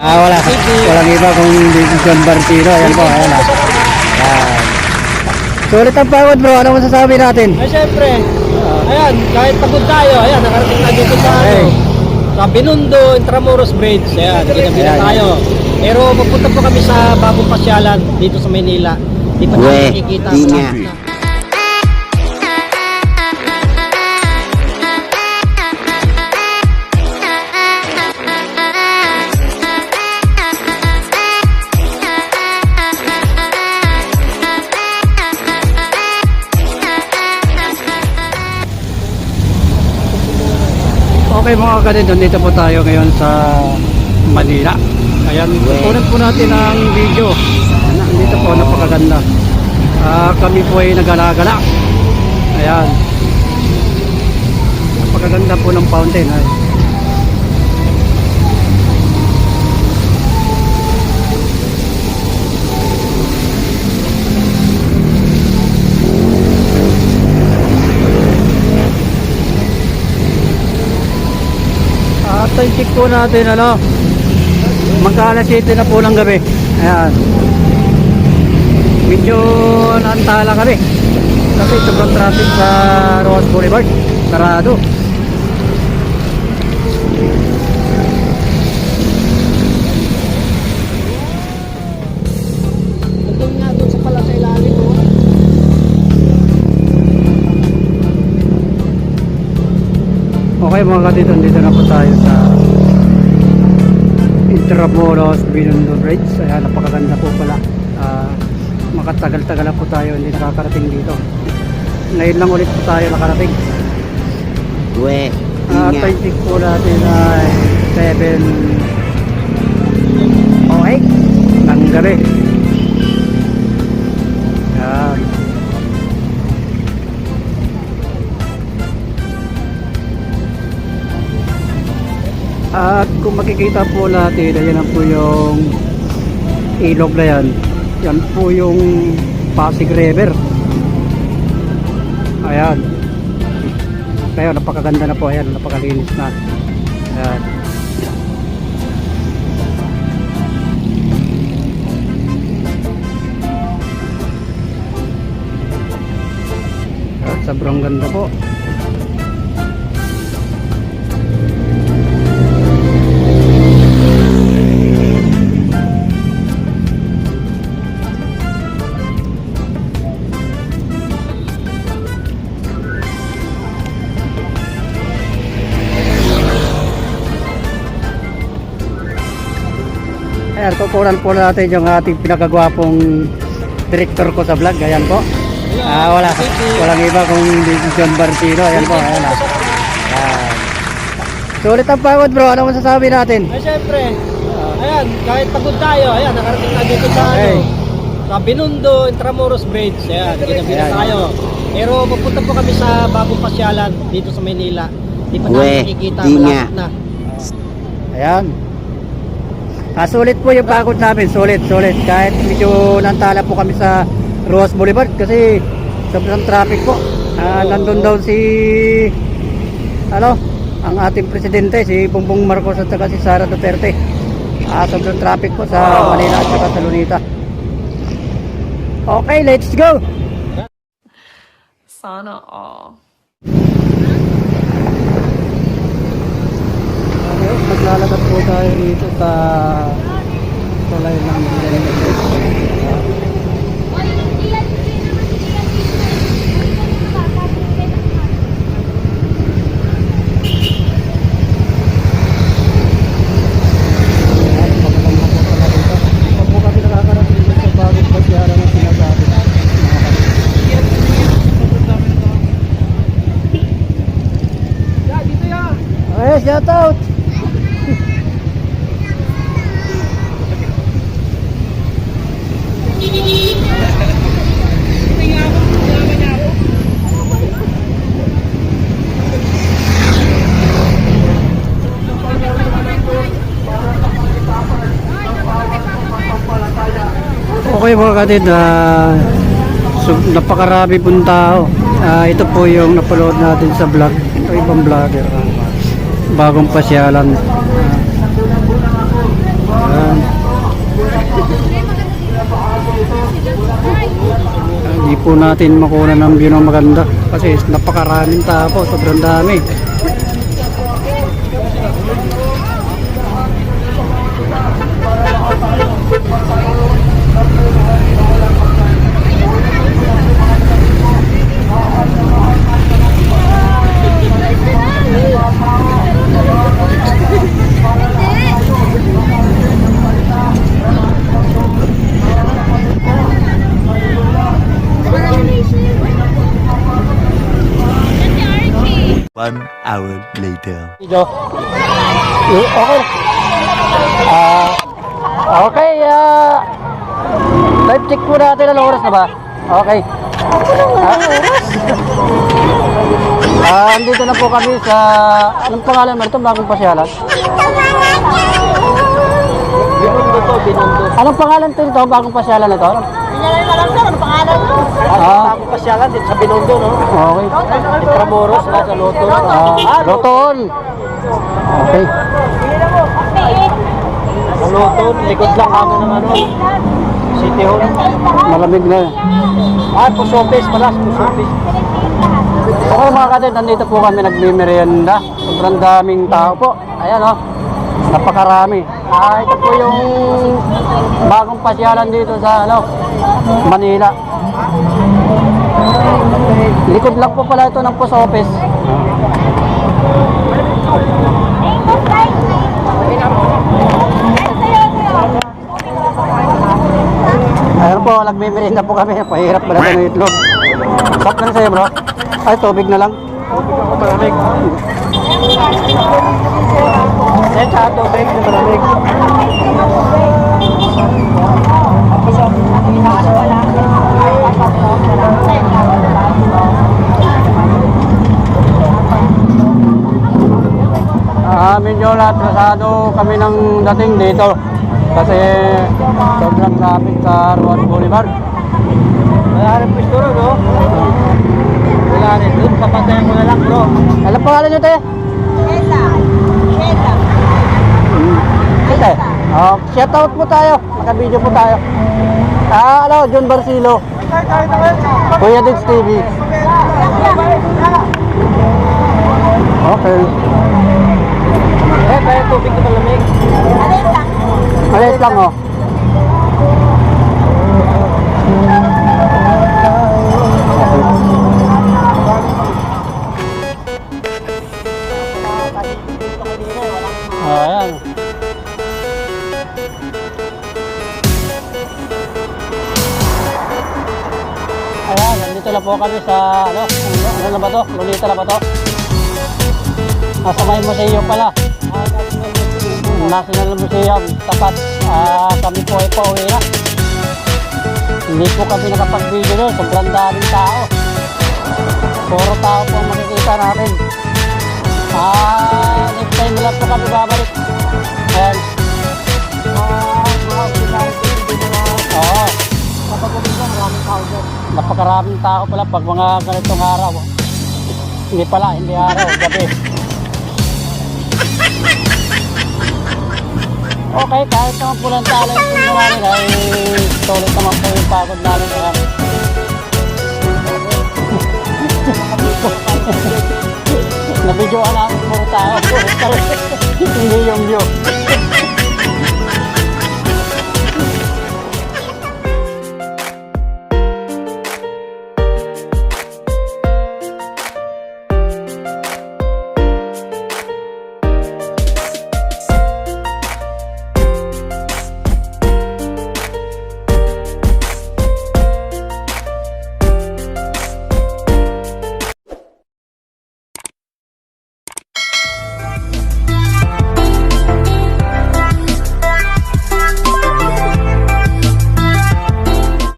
Ah, wala. Walang iba kung hindi si John Bartino. Ayan po, ayan ah. Ayan. Sulit ang pagod bro. Ano masasabi natin? Ay, syempre. Ayan, kahit pagod tayo, ayan, nakarating na dito sa, ano, sa Binundo, Intramuros Bridge. Ayan, kita-kita Ayan. tayo. Pero magpunta po kami sa bagong pasyalan dito sa Maynila. Di pa Weh, nakikita. di malapit nga. Okay mga kanito, dito po tayo ngayon sa Manila. Ayan, kukunin po natin ang video. Ayan, Dito po, napakaganda. Ah, kami po ay nag-alagala. Ayan. Napakaganda po ng fountain. Ay. At check po natin ano. Magkala city na po ng gabi. Ayan. Medyo naantala kami. Kasi sobrang traffic sa Ross Boulevard. Sarado. Okay mga katito, dito na po tayo sa Intramuros Binondo Bridge. Ayan, napakaganda po pala. Ah, makatagal-tagal po tayo hindi nakakarating dito. Ngayon lang ulit po tayo nakarating. We, Ah, ingat. time check po natin ay 7 o 8 ng gabi. At kung makikita po natin, ayan po yung ilog na yan. Yan po yung Pasig River. Ayan. Kaya napakaganda na po. Ayan, napakalinis na. Ayan. At sobrang ganda po. Ayan, kukunan po natin yung ating pinakagwapong director ko sa vlog. Ayan po. Ah, wala. Walang iba kung hindi si John Bartino. Ayan po. Ayan ah. Ayan. Sulit ang pagod bro. Ano masasabi natin? Ay, syempre. Ayan, kahit pagod tayo, ayan, nakarating na dito sa, Okay. ano, sa Binundo, Intramuros Bridge. Ayan, Ayan. tayo. Pero magpunta po kami sa bagong pasyalan dito sa Maynila. Di pa namin Weh, nakikita. Malapit na. Ayan. Ah, sulit po yung pagod namin. Sulit, sulit. Kahit medyo nantala po kami sa Ross Boulevard kasi sobrang traffic po. Ah, nandun daw si ano, ang ating presidente si Bongbong Marcos at saka si Sara Duterte. Ah, sobrang traffic po sa Manila at saka sa Lunita. Okay, let's go. Sana all. Okay, maglalakad po tayo dito sa tulay ng Millennium Bridge. Ayan, Okay mga katid, uh, ah, so, napakarami pong tao. Uh, ito po yung napalood natin sa vlog, ito ibang vlogger. Uh, bagong pasyalan. Uh, hindi uh, po natin makuha ng view ng maganda kasi napakaraming tao po, sobrang dami. Later. Eh, Okay. Ah, okay, ah. live check po natin ang oras na ba? Okay. Ah, Ah, andito na po kami sa anong pangalan mo ito? Bagong pasyalan? Binondo to, binondo. Anong pangalan to ito? Bagong pasyalan na to? Ah, Ako pasyalan dito sa binondo, no? okay. Intramuros, nasa Loto. Ah, Roton. Okay. Sa Loto, likod lang kamo ng ano. City Hall. Malamig na. Ah, Pusopes pala, Pusopes. Okay mga kadit, nandito po kami nagmimerienda. Sobrang daming tao po. Ayan o. Napakarami. Ah, ito po yung bagong pasyalan dito sa ano, Manila. Likod lang po pala ito ng post office. Ayun po, nagmimerienda po kami. Pahirap pala ng itlog. Stop na sa'yo bro. Ay, tubig na lang. Ako malamig. Then sa tubig na malamig. Ah, medyo latrasado kami ng dating dito. Kasi sobrang traffic sa Ruan Boulevard. Wala rin pwesto ro, no? Wala rin. Doon, papatayan ko na lang, bro. Alam pangalan nyo, te? Te? Oh, shout out po tayo. Naka-video po tayo. Ah, ano, John Barcilo. Kuya Dix TV. Okay. Eh, kaya tubig na malamig. Maliit lang, oh. Oh, Nandito na po kami sa, ano, ano na ba to? Lolita na ba to? Nasa may museo pala. National Museum, tapat. Ah, kami po ay pauwi na. Hindi po kami nakapag-video doon, sobrang daming tao. Puro tao po makikita natin. Ah, next time na lang po kami babalik. Ayan. Oo. Napakaraming tao pala pag mga ganitong araw. Hindi pala, hindi araw, gabi. Okay, kahit naman po lang talo yung pundo namin ay solid naman po yung pagod namin. Kaya... Nabidyoan namin puro tao. Hindi yung view.